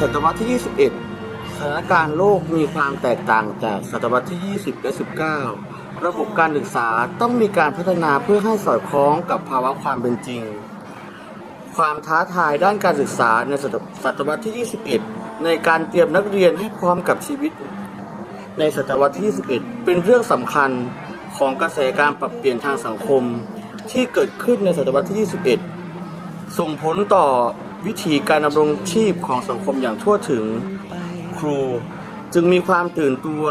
ศตวรรษที่ 21 สถานการณ์โลกมีความแตกต่างจากศตวรรษที่ 20 และ 19 ระบบการศึกษาต้องมีการพัฒนาเพื่อให้สอดคล้องกับภาวะความเป็นจริง ความท้าทายด้านการศึกษาในศตศตวรรษที่ 21 ในการเตรียมนักเรียนให้พร้อมกับชีวิต ในศตวรรษที่ 21 เป็นเรื่องสำคัญของกระแสการปรับเปลี่ยนทางสังคมที่เกิดขึ้นในศตวรรษที่ 21 ส่งผลต่อ วิธีการดำรงชีพของสังคมอย่างทั่วถึงครู จึงมีความตื่นตัว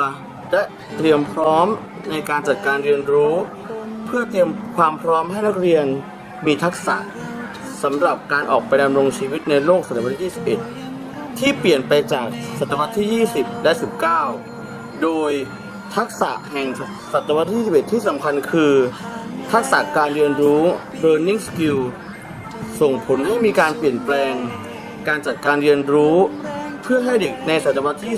และเตรียมพร้อมในการจัดการเรียนรู้ เพื่อเตรียมความพร้อมให้นักเรียนมีทักษะสำหรับการออกไปดำรงชีวิตในโลกศตวรรษที่21 ที่เปลี่ยนไปจากศตวรรษที่ 20 และ 19 โดยทักษะแห่งศตวรรษที่21ที่สำคัญคือ ทักษะการเรียนรู้ learning skill ส่งผลให้มีการเปลี่ยนแปลง การจัดการเรียนรู้ เพื่อให้เด็กในศตวรรษที่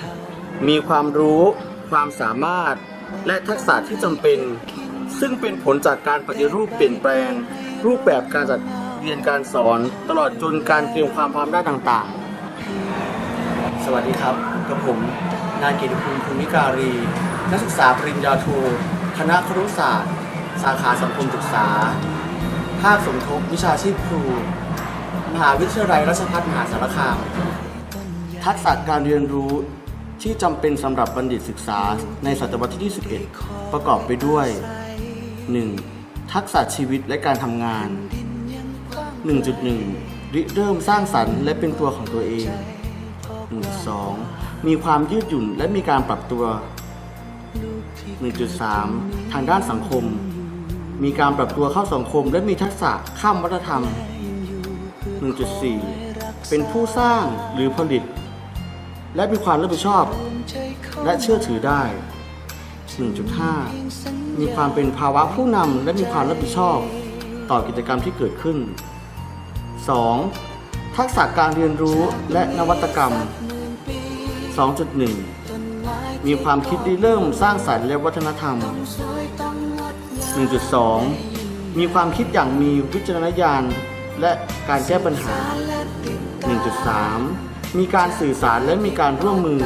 21 มีความรู้ ความสามารถ และทักษะที่จำเป็น ซึ่งเป็นผลจากการปฏิรูปเปลี่ยนแปลง รูปแบบการจัดเรียนการสอน ตลอดจนการเตรียมความพร้อมด้านต่างๆ สวัสดีครับกับผมนายเกียรติภูมิภูมิการี นักศึกษาปริญญาโทคณะครุศาสตร์ สาขาสังคมศึกษา ภาคสมทบวิชาชีพครู มหาวิทยาลัยราชภัฏมหาสารคาม ทักษะการเรียนรู้ที่จำเป็นสำหรับบัณฑิตศึกษาในศตวรรษที่ 21 ประกอบไปด้วย 1. ทักษะชีวิตและการทำงาน 1.1ริเริ่มสร้างสรรค์และเป็นตัวของตัวเอง 1.2 มีความยืดหยุ่นและมีการปรับตัว 1.3 ทางด้านสังคม มีการปรับตัวเข้าสังคม และมีทักษะข้ามวัฒนธรรม 1.4 เป็นผู้สร้างหรือผลิต และมีความรับผิดชอบ และเชื่อถือได้ 1.5 มีความเป็นภาวะผู้นำและมีความรับผิดชอบ ต่อกิจกรรมที่เกิดขึ้น 2. ทักษะการเรียนรู้และนวัตกรรม 2.1 มีความคิดริเริ่มสร้างสรรค์และวัฒนธรรม 1.2 มีความคิดอย่างมีวิจารณญาณและการแก้ปัญหา 1.3 มีการสื่อสารและมีการร่วมมือ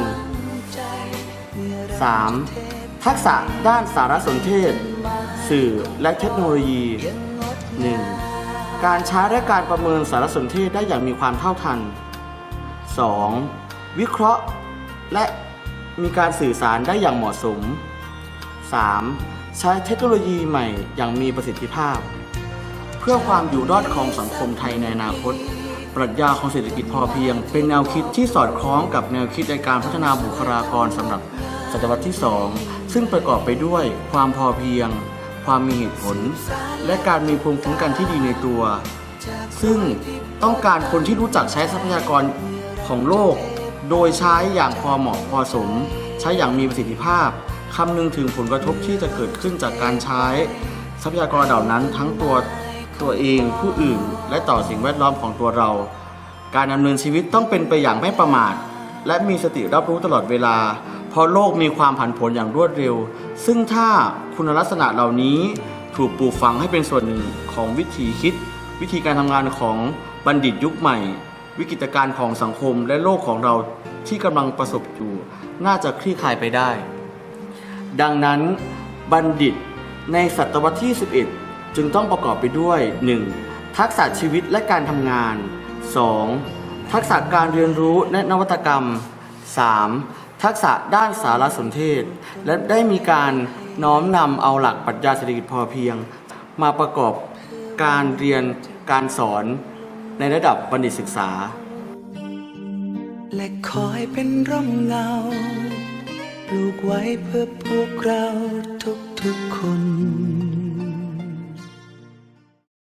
3. ทักษะด้านสารสนเทศ สื่อและเทคโนโลยี 1. การใช้และการประเมินสารสนเทศได้อย่างมีความเท่าทัน 2. วิเคราะห์และมีการสื่อสารได้อย่างเหมาะสม 3. ใช้เทคโนโลยีใหม่อย่างมีประสิทธิภาพ เพื่อความอยู่รอดของสังคมไทยในอนาคต ปรัชญาของเศรษฐกิจพอเพียง เป็นแนวคิดที่สอดคล้องกับแนวคิดในการพัฒนาบุคลากรสำหรับศตวรรษที่ 2 ซึ่งประกอบไปด้วยความพอเพียง ความมีเหตุผล และการมีภูมิคุ้มกันที่ดีในตัว ซึ่งต้องการคนที่รู้จักใช้ทรัพยากรของโลก โดยใช้อย่างพอเหมาะพอสม ใช้อย่างมีประสิทธิภาพ คำนึงถึงผลกระทบที่จะเกิดขึ้นจากการใช้ทรัพยากรเหล่านั้นทั้งตัวตัวเองผู้อื่น และต่อสิ่งแวดล้อมของตัวเรา การดำเนินชีวิตต้องเป็นไปอย่างไม่ประมาท และมีสติรับรู้ตลอดเวลา เพราะโลกมีความผันผวนอย่างรวดเร็ว ซึ่งถ้าคุณลักษณะเหล่านี้ถูกปลูกฝังให้เป็นส่วนหนึ่งของวิธีคิด วิธีการทำงานของบัณฑิตยุคใหม่ วิกฤตการณ์ของสังคมและโลกของเราที่กำลังประสบอยู่ น่าจะคลี่คลายไปได้ ดังนั้นบัณฑิตในศตวรรษที่ 11 จึงต้องประกอบไปด้วย 1. ทักษะชีวิตและการทำงาน 2. ทักษะการเรียนรู้และนวัตกรรม 3. ทักษะด้านสารสนเทศ และได้มีการน้อมนำเอาหลักปรัชญาเศรษฐกิจพอเพียง มาประกอบการเรียนการสอนในระดับบัณฑิตศึกษา และคอยเป็นร่มเงา ลูกไว้เพื่อพวกเราทุกๆคน